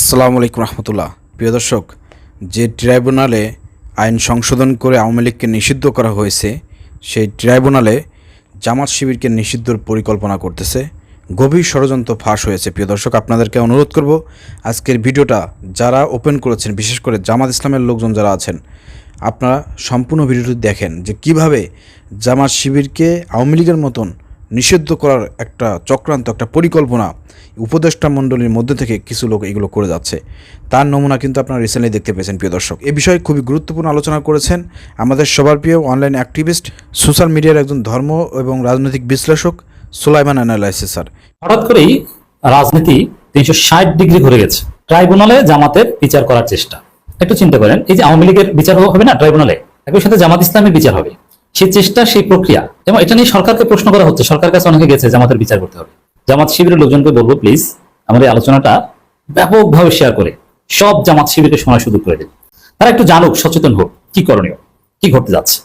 আসসালামু আলাইকুম রহমতুল্লাহ। প্রিয় দর্শক, যে ট্রাইব্যুনালে আইন সংশোধন করে আওয়ামী লীগকে নিষিদ্ধ করা হয়েছে, সেই ট্রাইব্যুনালে জামাত শিবিরকে নিষিদ্ধর পরিকল্পনা করতেছে। গভীর ষড়যন্ত্র ফাঁস হয়েছে। প্রিয় দর্শক, আপনাদেরকে অনুরোধ করব, আজকের ভিডিওটা যারা ওপেন করেছেন, বিশেষ করে জামাত ইসলামের লোকজন যারা আছেন, আপনারা সম্পূর্ণ ভিডিওটি দেখেন যে কীভাবে জামাত শিবিরকে আওয়ামী লীগের মতন নিষিদ্ধ করার একটা চক্রান্ত, একটা পরিকল্পনা উপদেষ্টা মণ্ডলীর মধ্যে থেকে কিছু লোক এগুলো করে যাচ্ছে। তার নমুনা কিন্তু আপনারা রিসেন্টলি দেখতে পেয়েছেন, প্রিয় দর্শক। এ বিষয়ে খুবই গুরুত্বপূর্ণ আলোচনা করেছেন আমাদের সবার প্রিয় অনলাইন অ্যাক্টিভিস্ট সোশ্যাল মিডিয়ার একজন ধর্ম এবং রাজনৈতিক বিশ্লেষক সুলাইমান অ্যানালাইসিস স্যার। হঠাৎ করেই রাজনীতি তিনশো ষাট ডিগ্রি ঘুরে গেছে। ট্রাইব্যুনালে জামাতের বিচার করার চেষ্টা। একটু চিন্তা করেন, এই যে আওয়ামী লীগের বিচার হবে না? ট্রাইব্যুনালে একই সাথে জামাত ইসলামের বিচার হবে। সেই চেষ্টা, সেই প্রক্রিয়া। এবং এটা নিয়ে সরকারকে প্রশ্ন করা হচ্ছে, সরকার কাছে অনেকে গেছে জামাতের বিচার করতে হবে। জামাত শিবিরের লোকজনকে বলব প্লিজ এই আলোচনাটা ব্যাপকভাবে শেয়ার করে, সব জামাত শিবিরকে শোনার সুযোগ করে দিন। তারা একটু জানুক, সচেতন হোক, কি করণীয়, কি ঘটতে যাচ্ছে।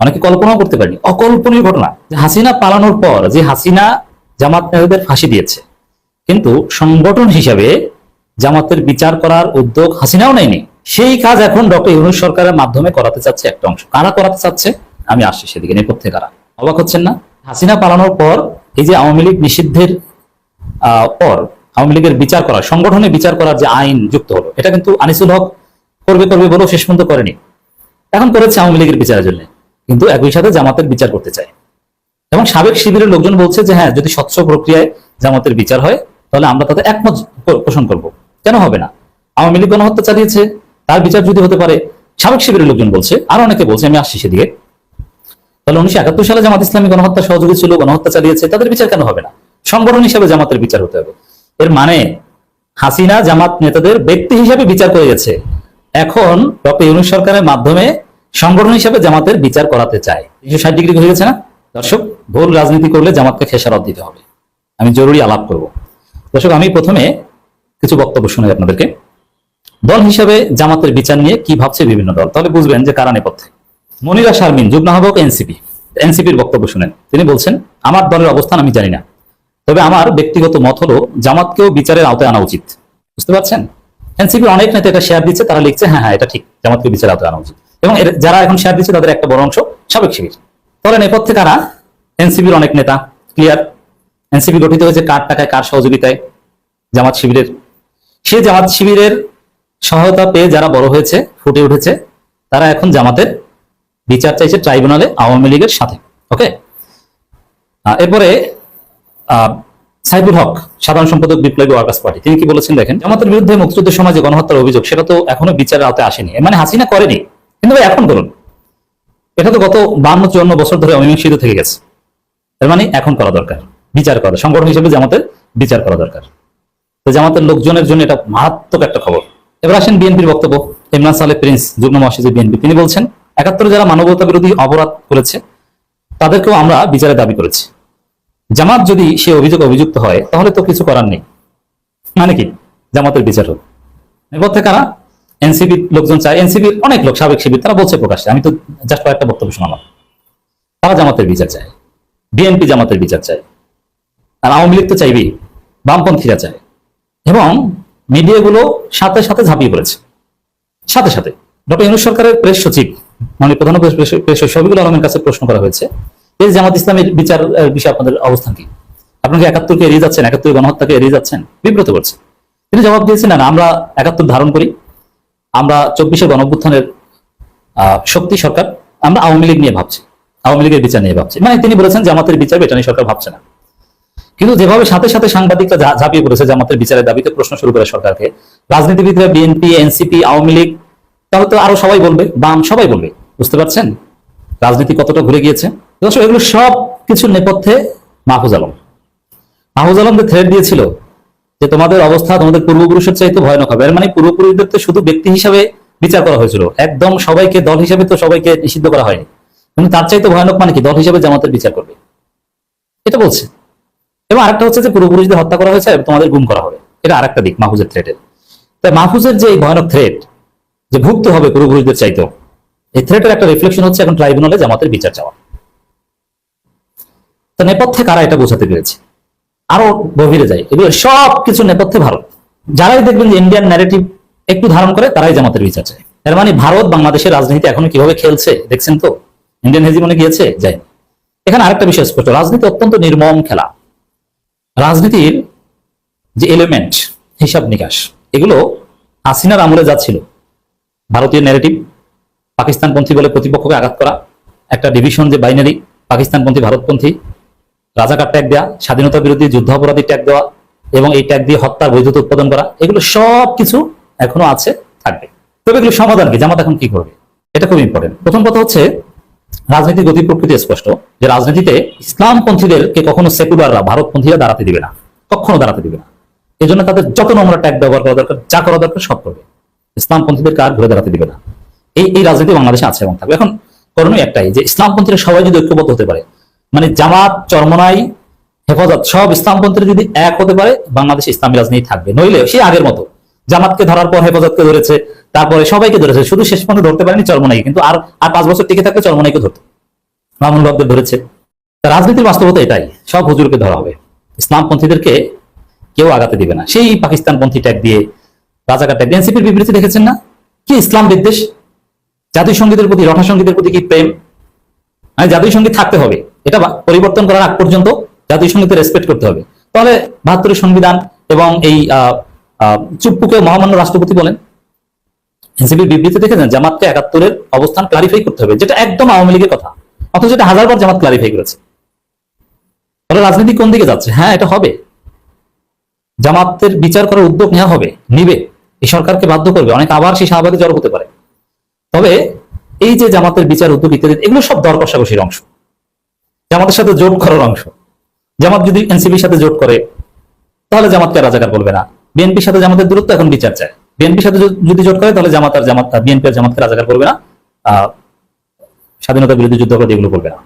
অনেকে কল্পনাও করতে পারেনি, অকল্পনীয় ঘটনা হাসিনা পালানোর পর, যে হাসিনা জামাত নেতাদের ফাঁসি দিয়েছে। কিন্তু সংগঠন হিসাবে জামাতের বিচার করার উদ্যোগ হাসিনাও নেয়নি। সেই কাজ এখন ডক্টর ইউনুস সরকারের মাধ্যমে করাতে চাচ্ছে একটা অংশ। কারা করাতে চাচ্ছে? আমি আসছি সেদিকে, নেপথ্যে কারা? অবাক হচ্ছেন না? হাসিনা পালানোর পর এই যে আওয়ামী লীগ নিষিদ্ধের পর আওয়ামী লীগের বিচার করা সংগঠনে বিচার করার যে আইন যুক্ত হলো, এটা কিন্তু আনিসুল হক করবে করবে বলেও শেষ পর্যন্ত করেনি। এখন করেছে আওয়ামী লীগের বিচারের জন্য, কিন্তু একই সাথে জামাতের বিচার করতে চায়। এবং সাবেক শিবিরের লোকজন বলছে যে হ্যাঁ যদি স্বচ্ছ প্রক্রিয়ায় জামাতের বিচার হয়, তাহলে আমরা তাতে একমত পোষণ করব। কেন হবে না? আওয়ামী লীগ গণহত্যা চালিয়েছে, তার বিচার যদি হতে পারে, সাবেক শিবিরের লোকজন বলছে, আর অনেকে বলছে, আমি আসছি সেদিকে। তাহলে উনিশশো একাত্তর সালে জামাত ইসলামী গণহত্যা সহযোগী ছিল, গণহত্যা চালিয়েছে, তাদের বিচার কেন হবে না? সংগঠন হিসাবে জামাতের বিচার হতে হবে। এর মানে হাসিনা জামাত নেতাদের ব্যক্তি হিসাবে বিচার করে গেছে। এখন ডক্টর ইউনুস সরকারের মাধ্যমে সংগঠন হিসাবে জামাতের বিচার করাতে চায়। তিনশো ষাট ডিগ্রি হয়ে গেছে না? দর্শক, ভুল রাজনীতি করলে জামাতকে খেসারত দিতে হবে। আমি জরুরি আলাপ করব। দর্শক, আমি প্রথমে কিছু বক্তব্য শোনাই আপনাদেরকে। দল হিসাবে জামাতের বিচার নিয়ে কি ভাবছে বিভিন্ন দল? তাহলে বুঝবেন যে কারা নেপথ্যে। মনিরা শারমিন, যুগ্ম আহ্বায়ক এনসিপি। এনসিপির বক্তব্য শুনেন। তিনি বলছেন, আমার দলের অবস্থান আমি জানি না। তবে আমার ব্যক্তিগত মত হলো, জামাতকেও বিচারের আওতায় আনা উচিত। বুঝতে পারছেন? এনসিপি অনেক নেতা এটা শেয়ার দিচ্ছে, তারা লিখছে হ্যাঁ হ্যাঁ এটা ঠিক, জামাতকে বিচারের আওতায় আনা উচিত। এবং যারা এখন শেয়ার দিচ্ছে, তাদের একটা বড় অংশ সাবেক শিবির। তাহলে নেপথ্যে কারা? এনসিপির অনেক নেতা ক্লিয়ার এনসিপি গঠিত হয়েছে কার টাকায়, কার সহযোগিতায়? জামাত শিবিরের। সে জামাত শিবিরের সহায়তা পেয়ে যারা বড় হয়েছে, ফুটে উঠেছে, তারা এখন জামাতের বিচার চাইছে ট্রাইব্যুনালে আওয়ামী লীগের সাথে ওকে? এরপরে আহ, সাইবুল হক সাধারণ সম্পাদক বিপ্লবী ওয়ার্কার্স পার্টি তিনি কি বলেছেন দেখেন? জামাতের বিরুদ্ধে মুক্তিযুদ্ধের সমাজে গণহত্যার অভিযোগ সেটা তো এখনও বিচারের আওতায় আসেনি। মানে হাসিনা করেনি। কিন্তু ভাই এখন করুন এটা তো গত বান্ন চুয়ান্ন বছর ধরে অমীমাংসিত থেকে গেছে। এর মানে এখন করা দরকার বিচার করা সংগঠন হিসেবে জামাতের বিচার করা দরকার। তো জামাতের লোকজনের জন্য এটা মারাত্মক একটা খবর। এবার আসেন বিএনপির বক্তব্য ইমরান সালে প্রিন্স যুগ্ম মহাসচিব বিএনপি তিনি বলছেন একাত্তরে যারা মানবতা বিরোধী অপরাধ করেছে, তাদেরকেও আমরা বিচারে দাবি করেছি। জামাত যদি সে অভিযোগ অভিযুক্ত হয়, তাহলে তো কিছু করার নেই। মানে কি? জামাতের বিচার হোক। নেপথ্যে কারা? এনসিপি লোকজন চায়, এনসিপির অনেক লোক, সাবেক শিবির, তারা বলছে প্রকাশ্যে। আমি তো জাস্ট কয়েকটা বক্তব্য শোনালাম। তারা জামাতের বিচার চায়। বিএনপি জামাতের বিচার চায়। আর আওয়ামী লীগ তো চাইবেই। বামপন্থীরা চায়। এবং মিডিয়াগুলো সাথে সাথে ঝাঁপিয়ে পড়েছে। সাথে সাথে। ডক্টর ইউনুস সরকারের প্রেস সচিব মানে প্রধান শফিকুল আলমের কাছে প্রশ্ন করা হয়েছে। এই জামাত ইসলামের বিচার বিষয়ে আপনাদের অবস্থান কি? আপনাকে একাত্তরকে এড়িয়ে যাচ্ছেন? একাত্তর গণহত্যাকে এড়িয়ে যাচ্ছেন? বিব্রত করছে। তিনি জবাব দিয়েছেন, না আমরা একাত্তর ধারণ করি। আমরা চব্বিশে গণঅভ্যুত্থানের শক্তি সরকার। আমরা আওয়ামী লীগ নিয়ে ভাবছি। আওয়ামী লীগের বিচার নিয়ে ভাবছি। মানে তিনি বলেছেন, জামাতের বিচার, এটা নিয়ে সরকার ভাবছে না। কিন্তু যেভাবে সাথে সাথে সাংবাদিকরা ঝাঁপিয়ে পড়েছে জামাতের বিচারের দাবিতে প্রশ্ন শুরু করে সরকারকে, রাজনীতিবিদরা, বিএনপি, এনসিপি, আওয়ামী লীগ, তাহলে তো আরও সবাই বলবে, বাম সবাই বলবে। বুঝতে পারছেন? রাজনীতি কতটা ঘুরে গিয়েছে? দর্শক, এগুলো সব কিছুর নেপথ্যে মাহফুজ আলম। মাহফুজ আলম যে থ্রেড দিয়েছিল যে তোমাদের অবস্থা তোমাদের পূর্বপুরুষের চাইতে ভয়ানক হবে মানে পূর্বপুরুষদের তো শুধু ব্যক্তি হিসাবে বিচার করা হয়েছিল। একদম সবাইকে, দল হিসাবে তো সবাইকে নিষিদ্ধ করা হয়নি। কিন্তু তার চাইতে ভয়ানক মানে কি? দল হিসাবে জামাতের বিচার করবে। এটা বলছে। এবং আরেকটা হচ্ছে যে পূর্বপুরুষদের হত্যা করা হয়েছে, তোমাদের গুম করা হবে। এটা আরেকটা দিক মাহফুজের থ্রেটের তাই মাহফুজের যে এই ভয়ানক থ্রেট যে ভুগতে হবে পূর্বপুরুষদের চাইতেও এই থ্রেটের একটা রিফ্লেকশন হচ্ছে এখন ট্রাইব্যুনালে জামাতের বিচার চাওয়া। তো নেপথ্যে কারা এটা বোঝাতে পেরেছে? আরও গভীরে যায় এগুলো সব কিছু নেপথ্যে ভারত। যারাই দেখবেন যে ইন্ডিয়ান ন্যারেটিভ একটু ধারণ করে, তারাই জামাতের বিচার চায়। এর মানে ভারত বাংলাদেশের রাজনীতি এখনও কীভাবে খেলছে, দেখছেন তো? ইন্ডিয়ান হেজিমনে গিয়েছে? যাই এখানে আরেকটা বিষয় স্পষ্ট। রাজনীতি অত্যন্ত নির্মম খেলা। রাজনীতির যে এলিমেন্ট হিসাব নিকাশ, এগুলো হাসিনার আমলে যা ছিল, ভারতীয় ন্যারেটিভ পাকিস্তানপন্থী বলে প্রতিপক্ষকে আঘাত করা, একটা ডিভিশন যে বাইনারি পাকিস্তানপন্থী, ভারতপন্থী, রাজাকার ট্যাগ দেওয়া স্বাধীনতা বিরোধী যুদ্ধ অপরাধী ট্যাগ দেওয়া এবং এই ট্যাগ দিয়ে হত্যার বৈধতা উৎপাদন করা, এগুলো সব কিছু এখনও আছে, থাকবে। তবে এগুলো সমাধান কি? জামাত এখন কি করবে? এটা খুব ইম্পর্টেন্ট প্রথম কথা হচ্ছে রাজনীতির গতি প্রকৃতি স্পষ্ট, যে রাজনীতিতে ইসলামপন্থীদেরকে কখনো সেকুলাররা, ভারতপন্থীরা দাঁড়াতে দিবে না। কখনো দাঁড়াতে দিবে না। এই জন্য তাদের যত নোংরা ট্যাগ ব্যবহার করা দরকার, যা করা দরকার সব করবে। ইসলামপন্থীদেরকে আর ঘুরে দাঁড়াতে দিবে না। এই এই রাজনীতি বাংলাদেশে আছে এবং থাকবে। এখন করণীয় একটাই যে ইসলামপন্থীরা সবাই যদি ঐক্যবদ্ধ হতে পারে মানে জামাত, চরমনাই, হেফাজত সব ইসলামপন্থীরা যদি এক হতে পারে, বাংলাদেশ ইসলামী রাজনীতি থাকবে। নইলে সে আগের মতো। জামাতকে ধরার পর হেফাজতকে ধরেছে, তারপরে সবাইকে ধরেছে, শুধু শেষ পর্যন্ত ধরতে পারেনি চরমনাই কিন্তু আর আর পাঁচ বছর টিকে থাকলে চরমনাইকে ধরতো। মামুন হকদের ধরেছে। রাজনীতির বাস্তবতা এটাই, সব হুজুরকে ধরা হবে। ইসলামপন্থীদেরকে কেউ আগাতে দিবে না। সেই পাকিস্তানপন্থী ট্যাগ দিয়ে, রাজাকার ট্যাগ এনসিপির বিবৃতি দেখেছেন না? কি ইসলাম বিদ্বেষ? জাতীয় সঙ্গীতের প্রতি রঠা সঙ্গীতের প্রতি কি প্রেম? মানে জাতীয় সংগীত থাকতে হবে। এটা পরিবর্তন করার আগ পর্যন্ত জাতীয় সঙ্গীতের রেসপেক্ট করতে হবে। তাহলে বাহাত্তরের সংবিধান এবং এই চুপ্পুকে মহামান্য রাষ্ট্রপতি বলেন। এনসিপির বিবৃতি দেখেছেন, জামাতকে একাত্তরের অবস্থান ক্লারিফাই করতে হবে, যেটা একদম আওয়ামী লীগের কথা। অথচ এটা হাজারবার জামাত ক্লারিফাই করেছে। তাহলে রাজনীতি কোন দিকে যাচ্ছে? হ্যাঁ এটা হবে। জামাতের বিচার করার উদ্যোগ নেওয়া হবে, নিবে। এই সরকারকে বাধ্য করবে। অনেক আবার সেই শাহবাগে জড় হতে পারে। তবে এই যে জামাতের বিচার উদ্যোগ ইত্যাদি, এগুলো সব দর কষাকষির অংশ। জামাতের সাথে জোট করার অংশ। জামাত যদি এনসিপির সাথে জোট করে, তাহলে জামাতকে রাজাকার বলবে না। বিএনপির সাথে জামাতের দূরত্ব এখন বিচার চায়। বিএনপির সাথে যদি- জোট করে, তাহলে জামাত আর জামাত বিএনপি আর জামাতকে রাজাকার করবে না। স্বাধীনতা বিরোধী যুদ্ধ অপরাধী এগুলো করবে না।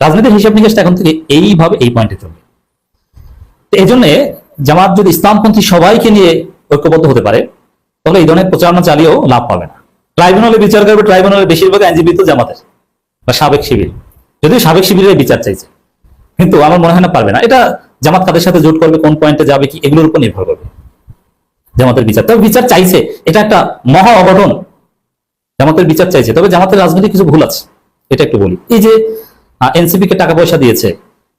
রাজনীতির হিসাব নিকাশটা এখন থেকে এইভাবে এই পয়েন্টে চলবে। তো এই জন্য জামাত যদি ইসলামপন্থী সবাইকে নিয়ে ঐক্যবদ্ধ হতে পারে, তাহলে এই ধরনের প্রচারণা চালিয়েও লাভ পাবে না। ট্রাইব্যুনালে বিচার করবে, ট্রাইব্যুনালে বেশিরভাগ আইনজীবী তো জামাতের বা সাবেক শিবির। যদিও সাবেক শিবিরের বিচার চাইছে, কিন্তু আমার মনে হয় না পারবে না। এটা জামাত কাদের সাথে জোট করবে, কোন পয়েন্টে যাবে কি, এগুলোর উপর নির্ভর করবে জামাতের বিচার। তবে বিচার চাইছে, এটা একটা মহা অঘটন। জামাতের বিচার চাইছে, তবে জামাতের রাজনীতি কিছু ভুল আছে, এটা একটু বলি। এই যে এনসিপি কে টাকা পয়সা দিয়েছে,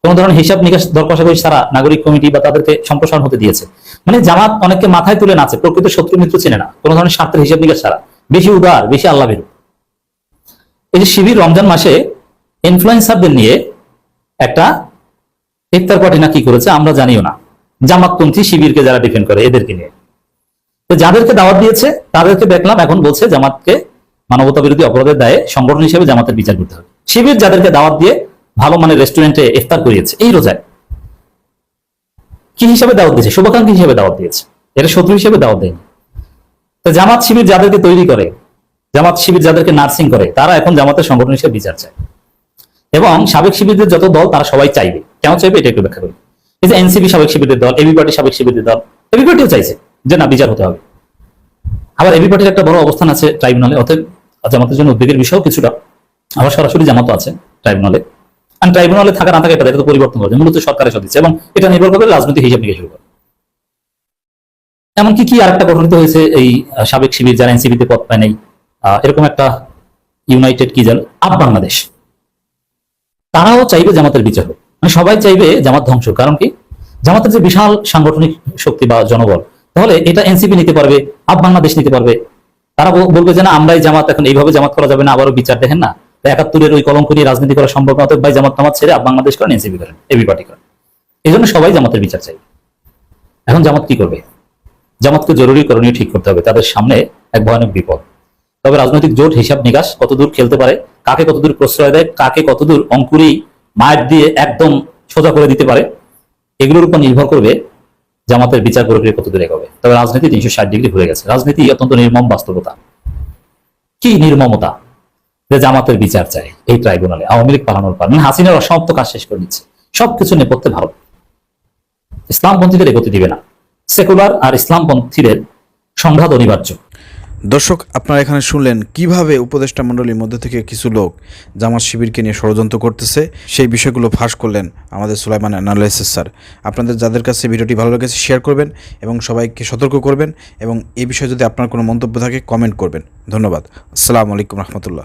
কোন ধরনের হিসাব নিকাশ দর কষাকষি ছাড়া নাগরিক কমিটি বা তাদেরকে সম্প্রসারণ হতে দিয়েছে। মানে জামাত অনেককে মাথায় তুলে নাচে, প্রকৃত শত্রু মিত্র চেনে না, কোন ধরনের স্বার্থের হিসাব নিকাশ ছাড়া। বেশি উদার, বেশি আল্লাহ ভীরু। এই যে শিবির রমজান মাসে ইনফ্লুয়েন্সারদের নিয়ে একটা ইফতার পার্টি না কি করেছে আমরা জানিও না। জামাতপন্থী শিবিরকে যারা ডিফেন্ড করে, এদেরকে নিয়ে। তো যাদেরকে দাওয়াত দিয়েছে, তাদেরকে দেখলাম, এখন বলছে জামাতকে মানবতা বিরোধী অপরাধের দায়ে সংগঠন হিসেবে জামাতের বিচার করতে হবে। শিবির যাদেরকে দাওয়াত দিয়ে ভালো মানের রেস্টুরেন্টে ইফতার করিয়েছে, এই রোজায়। কি হিসাবে দাওয়াত দিয়েছে? শুভাকাঙ্ক্ষী হিসেবে দাওয়াত দিয়েছে। এটা শত্রু হিসেবে দাওয়াত দেয়নি। তো জামাত শিবির যাদেরকে তৈরি করে, জামাত শিবির যাদেরকে নার্সিং করে, তারা এখন জামাতের সংগঠন হিসেবে বিচার চায়। এবং সাবেক শিবিরদের যত দল, তারা সবাই চাইবে। কেন চাইবে? এটা একটু ব্যাখ্যা করি এই যে এনসিপি সাবেক শিবিরের দল, এবি পার্টি সাবেক শিবিরদের দল, এবি পার্টিও চাইছে যে না, বিচার হতে হবে। আবার এবি পার্টির একটা বড় অবস্থান আছে ট্রাইব্যুনালে, অতএব জামাতের জন্য উদ্বেগের বিষয় কিছুটা। আবার সরাসরি জামাতও আছে ট্রাইব্যুনালে। আর ট্রাইব্যুনালে থাকা না থাকা এটা তো পরিবর্তন করবে মূলত সরকারের সদিচ্ছে এবং এটা নির্ভর করবে রাজনৈতিক হিসাব নিকাশের উপর এমনকি কি আরেকটা গঠনিত হয়েছে এই সাবেক শিবির যারা এনসিপিতে পদ পায় নাই এরকম একটা ইউনাইটেড কি জান আপ বাংলাদেশ। তারাও চাইবে জামাতের বিচার হোক। মানে সবাই চাইবে জামাত ধ্বংস কারণ কি? জামাতের যে বিশাল সাংগঠনিক শক্তি বা জনবল, তাহলে এটা এনসিপি নিতে পারবে, আপ বাংলাদেশ নিতে পারবে। তারা বলবে যে না, আমরাই জামাত, এখন এইভাবে জামাত করা যাবে না, আবারও বিচার দেখেন না। একাত্তরের ওই কলঙ্ক নিয়ে রাজনীতি করা সম্ভব না ভাই জামাত নামাত ছেড়ে আপ বাংলাদেশ করেন, এনসিপি করেন, এবি পার্টি করেন। এই জন্য সবাই জামাতের বিচার চাই এখন জামাত কি করবে? জামাতকে জরুরি করণীয় ঠিক করতে হবে, তাদের সামনে এক ভয়ানক বিপদ। তবে রাজনৈতিক জোট, হিসাব নিকাশ কতদূর খেলতে পারে, কাকে কতদূর প্রশ্রয় দেয়, কাকে কতদূর অঙ্কুরেই মায়ের দিয়ে একদম সোজা করে দিতে পারে, এগুলোর উপর নির্ভর করবে জামাতের বিচার প্রক্রিয়া কতদূর এগোবে। তবে রাজনীতি তিনশো ষাট ডিগ্রি ঘুরে গেছে। রাজনীতি অত্যন্ত নির্মম বাস্তবতা। কি নির্মমতা? যে জামাতের বিচার চায় এই ট্রাইব্যুনালে। আওয়ামী লীগ পালানোর পর। মানে হাসিনার অসমাপ্ত কাজ শেষ করে দিচ্ছে। সবকিছু নেপথ্যে ভারত। ইসলামপন্থীদের এগোতে দিবে না। সেকুলার আর ইসলামপন্থীদের সংঘাত অনিবার্য। দর্শক, আপনারা এখানে শুনলেন কীভাবে উপদেষ্টা মণ্ডলীর মধ্যে থেকে কিছু লোক জামাত শিবিরকে নিয়ে ষড়যন্ত্র করতেছে, সেই বিষয়গুলো ফাঁস করলেন আমাদের সুলাইমান অ্যানালাইসিস স্যার। আপনাদের যাদের কাছে ভিডিওটি ভালো লেগেছে শেয়ার করবেন এবং সবাইকে সতর্ক করবেন এবং এই বিষয়ে যদি আপনার কোনো মন্তব্য থাকে কমেন্ট করবেন। ধন্যবাদ। আসসালামু আলাইকুম রহমতুল্লাহ।